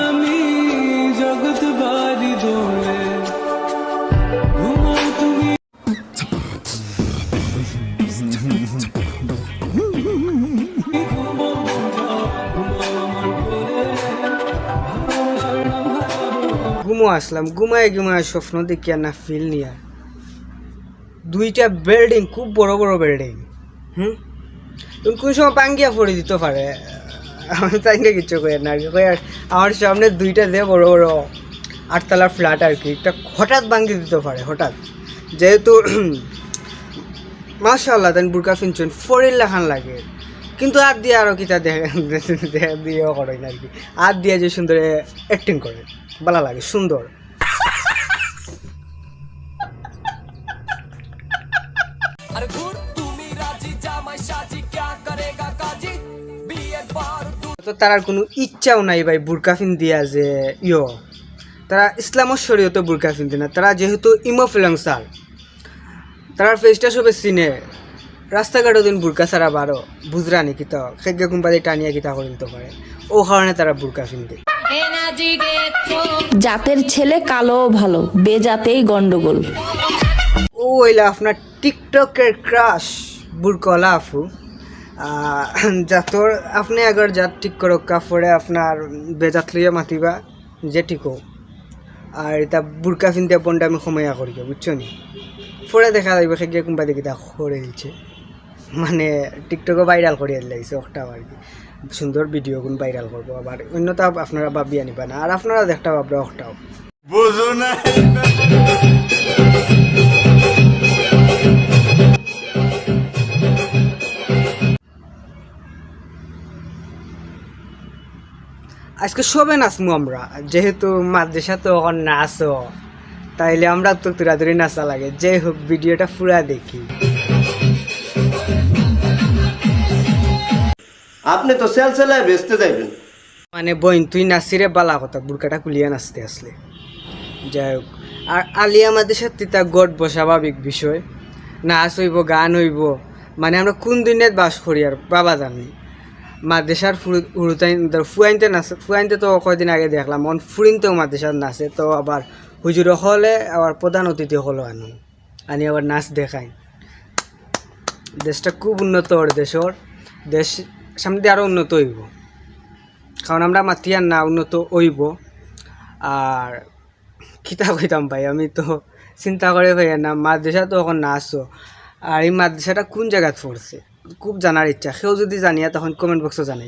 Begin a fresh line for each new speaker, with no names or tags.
আমি জগৎ বাড়ি দোলে। ঘুমাও ঘুমো আসলাম ঘুমায় ঘুমায় স্বপ্ন দেখিয়া না ফিল নিয়া দুইটা বিল্ডিং খুব বড় বড় বিল্ডিং হুম কোন সময় পাঙ্গিয়া পড়ে দিতে পারে আমি তাই না কিচ্ছু কই না আর আমার সামনে দুইটা দিয়ে বড় বড় আটতলা ফ্ল্যাট আর কি একটা হঠাৎ ভাঙ্গি দিতে পারে হঠাৎ যেহেতু মাশাল্লাহ তাই বুরকা ফিনছেন ফরিল লাখান লাগে কিন্তু আর দিয়ে আরও কিতা দেখা দিয়েও করে আর কি আর দিয়ে যে সুন্দর অ্যাক্টিং করে ভালো লাগে সুন্দর তো তারার কোনো ইচ্ছাও নাই ভাই বুরকা ফিন দিয়া যে ইয়। তারা ইসলামর শরীয়তে বুরকা ফিনতে না। তারা যেহেতু ইমো ফিলংসার তারার ফেসটা সবে চিনে। রাস্তাঘাটও দিন বুরকা ছাড়া বারো। বুঝরা নি কিতা খেগে কোম্পানি টানিয়া কিতা করে দিতে পারে। ও কারণে তারা বুরকা ফিনতে
জাতের ছেলে কালো ভালো বেজাতেই গন্ডগোল।
ও হইলা আপনার টিকটকের ক্রাশ বুরকলা আফু জাতর আপনি আগর জাত ঠিক করক কাপড়ে আপনার বেজাত লইয়া মাতিবা, যে ঠিকো আর এটা বুরকা ফিনতে পনটা আমি সময়া করিও বুঝছ নি? পরে দেখা যাইব সেগে কোনবা দেখি তা করে দিচ্ছে মানে টিকটকে ভাইরাল করিয়া লাগিছে ওটাও আর কি সুন্দর ভিডিও গুণ ভাইরাল করব আবার অন্যটা আপনারা ভাবি আনিবা না আর আপনারা দেখটা ভাববে ওটাও আজকে সবে নাচমু আমরা। যেহেতু মাদ্রাসা তো এখন নাচো তাইলে আমরা তো তুরাতুরি নাচা লাগে। যে হোক ভিডিওটা পুরা দেখি।
আপনি তো সেল সেলায় বেচতে যাইবেন।
মানে বইন তুই নাচিরে বালা কথা বুরকাটা কুলিয়া নাচতে আসলে। যাই হোক আর আলিয়া মাদ্রাসার তিতা গড স্বাভাবিক বিষয়। নাচ হইব গান হইব মানে আমরা কোন দিনে বাস করি আর বাবা জানি। মাদ্রাসার ফুরুতাইন ফুয়াইনতে নাচে ফুয়াইনতে তো কয়দিন আগে দেখলাম মন ফুরিনতেও মাদ্রাসার নাচে তো আবার হুজুর হলে আবার প্রধান অতিথি হলো আনুন আনি আবার নাচ দেখাই। দেশটা খুব উন্নত ওর দেশর দেশ সামনে দিয়ে আরও উন্নত হইব। কারণ আমরা মাতিয়ার না, উন্নত হইব। আর খিতা কইতাম ভাই, আমি তো চিন্তা করে ভাই না মাদ্রাসা তো এখন না আসো আর এই মাদ্রাসাটা কোন জায়গাত পড়ছে? খুব জানার ইচ্ছা। সেও যদি জানিয়া তখন কমেন্ট বক্সে জানাই